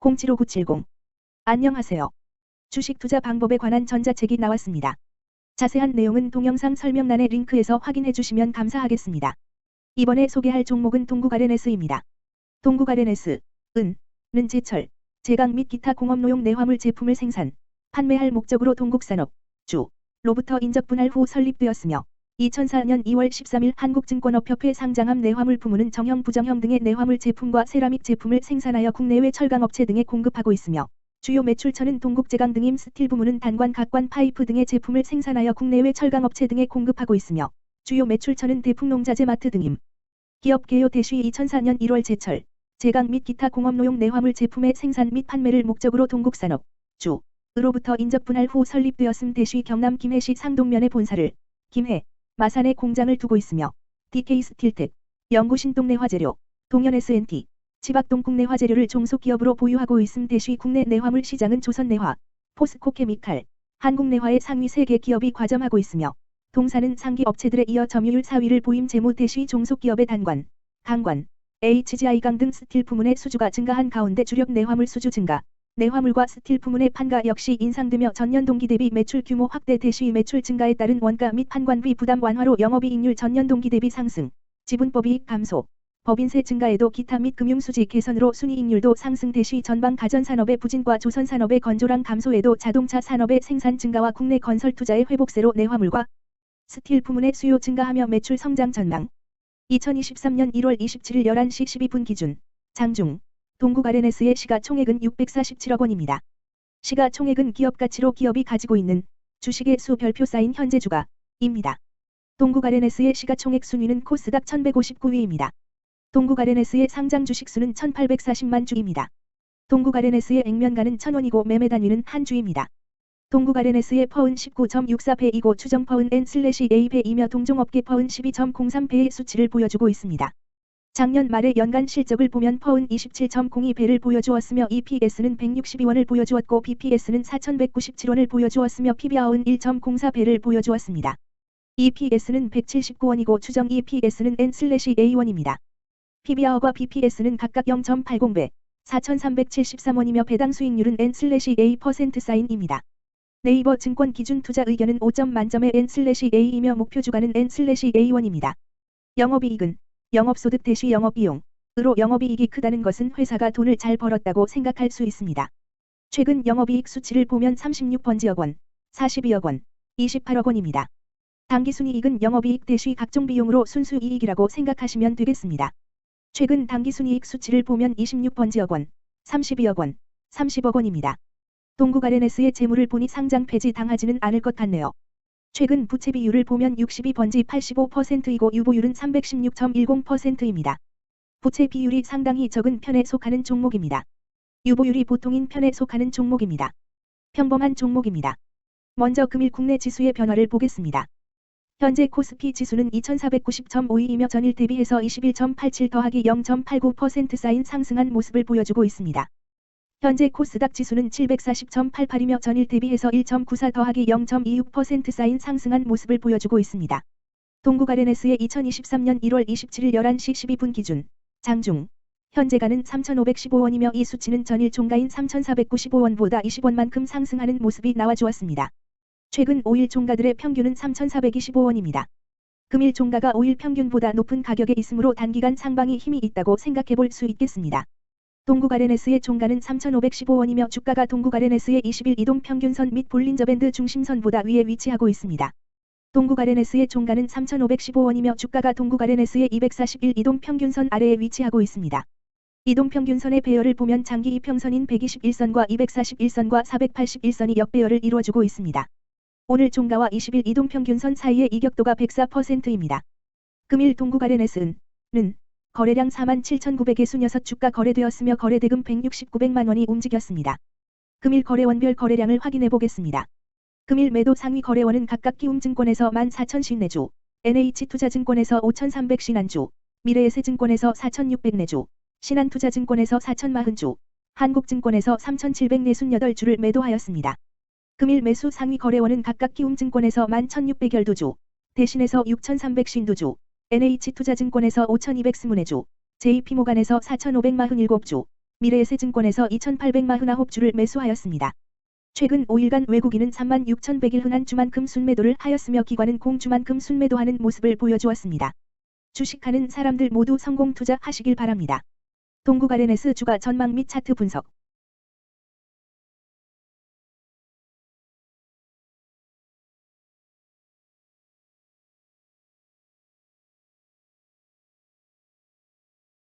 075970. 안녕하세요. 주식 투자 방법에 관한 전자책이 나왔습니다. 자세한 내용은 동영상 설명란의 링크에서 확인해 주시면 감사하겠습니다. 이번에 소개할 종목은 동국아레네스입니다. 동국아레네스, 은, 는 제철, 제강 및 기타 공업노용 내화물 제품을 생산, 판매할 목적으로 동국산업, 주, 로부터 인적 분할 후 설립되었으며 2004년 2월 13일 한국증권업협회 상장함 내화물 부문은 정형 부정형 등의 내화물 제품과 세라믹 제품을 생산하여 국내외 철강업체 등에 공급하고 있으며 주요 매출처는 동국제강 등임 스틸 부문은 단관 각관 파이프 등의 제품을 생산하여 국내외 철강업체 등에 공급하고 있으며 주요 매출처는 대풍농자재 마트 등임. 기업 개요 대시 2004년 1월 제철, 제강 및 기타 공업노용 내화물 제품의 생산 및 판매를 목적으로 동국산업, 주, 으로부터 인적 분할 후 설립되었음 대시 경남 김해시 상동면에 본사를, 김해, 마산에 공장을 두고 있으며 DK 스틸텍, 영구신동내 화재료, 동현 S&T, 치박동 국내 화재료를 종속기업으로 보유하고 있음 대시 국내 내화물 시장은 조선내화, 포스코케미칼, 한국내화의 상위 3개 기업이 과점하고 있으며 동사는 상기 업체들에 이어 점유율 4위를 보임 재무 대시 종속기업의 단관, 강관, HGI강 등 스틸 부문의 수주가 증가한 가운데 주력 내화물 수주 증가, 내화물과 스틸 부문의 판가 역시 인상되며 전년 동기 대비 매출 규모 확대 대시 매출 증가에 따른 원가 및 판관비 부담 완화로 영업이익률 전년 동기 대비 상승, 지분법이익 감소, 법인세 증가에도 기타 및 금융수지 개선으로 순이익률도 상승 대시 전방 가전산업의 부진과 조선산업의 건조랑 감소에도 자동차 산업의 생산 증가와 국내 건설 투자의 회복세로 내화물과 스틸 부문의 수요 증가하며 매출 성장 전망. 2023년 1월 27일 11시 12분 기준. 장중 동국아레네스의 시가총액은 647억 원입니다. 시가총액은 기업가치로 기업이 가지고 있는 주식의 수 별표 쌓인 현재 주가입니다. 동국아레네스의 시가총액 순위는 코스닥 1159위입니다. 동국아레네스의 상장 주식수는 1840만 주입니다. 동국아레네스의 액면가는 1000원이고 매매 단위는 한 주입니다. 동국아레네스의 퍼은 19.64배이고 추정 퍼은 N/A배이며 동종업계 퍼은 12.03배의 수치를 보여주고 있습니다. 작년 말의 연간 실적을 보면 퍼은 27.02배를 보여주었으며 EPS는 162원을 보여주었고 BPS는 4197원을 보여주었으며 PBR은 1.04배를 보여주었습니다. EPS는 179원이고 추정 EPS는 N/A1입니다. PBR과 BPS는 각각 0.80배, 4,373원이며 배당 수익률은 N/A% 사인입니다. 네이버 증권 기준 투자 의견은 5점 만점의 N/A이며 목표 주가는 N/A1입니다. 영업이익은 영업소득 대시 영업비용, 으로 영업이익이 크다는 것은 회사가 돈을 잘 벌었다고 생각할 수 있습니다. 최근 영업이익 수치를 보면 36번지억 원, 42억 원, 28억 원입니다. 당기순이익은 영업이익 대시 각종 비용으로 순수이익이라고 생각하시면 되겠습니다. 최근 당기순이익 수치를 보면 26번지억 원, 32억 원, 30억 원입니다. 동국아레네스의 재물을 보니 상장 폐지 당하지는 않을 것 같네요. 최근 부채 비율을 보면 62번지 85%이고 유보율은 316.10%입니다. 부채 비율이 상당히 적은 편에 속하는 종목입니다. 유보율이 보통인 편에 속하는 종목입니다. 평범한 종목입니다. 먼저 금일 국내 지수의 변화를 보겠습니다. 현재 코스피 지수는 2490.52이며 전일 대비해서 21.87 더하기 0.89% 쌓인 상승한 모습을 보여주고 있습니다. 현재 코스닥 지수는 740.88이며 전일 대비해서 1.94 더하기 0.26% 쌓인 상승한 모습을 보여주고 있습니다. 동국아레네스의 2023년 1월 27일 11시 12분 기준 장중 현재가는 3,515원이며 이 수치는 전일 종가인 3,495원보다 20원만큼 상승하는 모습이 나와주었습니다. 최근 5일 종가들의 평균은 3,425원입니다. 금일 종가가 5일 평균보다 높은 가격에 있으므로 단기간 상방이 힘이 있다고 생각해 볼 수 있겠습니다. 동국아레네스의 종가는 3,515원이며 주가가 동국아레네스의 20일 이동 평균선 및 볼린저밴드 중심선보다 위에 위치하고 있습니다. 동국아레네스의 종가는 3,515원이며 주가가 동국아레네스의 241 이동 평균선 아래에 위치하고 있습니다. 이동 평균선의 배열을 보면 장기 이평선인 121선과 241선과 481선이 역배열을 이루어주고 있습니다. 오늘 종가와 20일 이동 평균선 사이의 이격도가 104%입니다. 금일 동국아레네스는 거래량 47,900의 순여섯 주가 거래되었으며 거래대금 169백만 원이 움직였습니다. 금일 거래원별 거래량을 확인해 보겠습니다. 금일 매도 상위 거래원은 각각 키움증권에서 14,054주, NH투자증권에서 5,300신한주, 미래에셋증권에서 4,600내주, 신한투자증권에서 4,040주, 한국증권에서 3,748주를 매도하였습니다. 금일 매수 상위 거래원은 각각 키움증권에서 11,600열두주, 대신에서 6,300신두주, NH투자증권에서 5,224주, JP모간에서 4,547주, 미래에셋증권에서 2,849주를 매수하였습니다. 최근 5일간 외국인은 36,100일 흔한 주만큼 순매도를 하였으며 기관은 공주만큼 순매도하는 모습을 보여주었습니다. 주식하는 사람들 모두 성공 투자하시길 바랍니다. 동국아레네스 주가 전망 및 차트 분석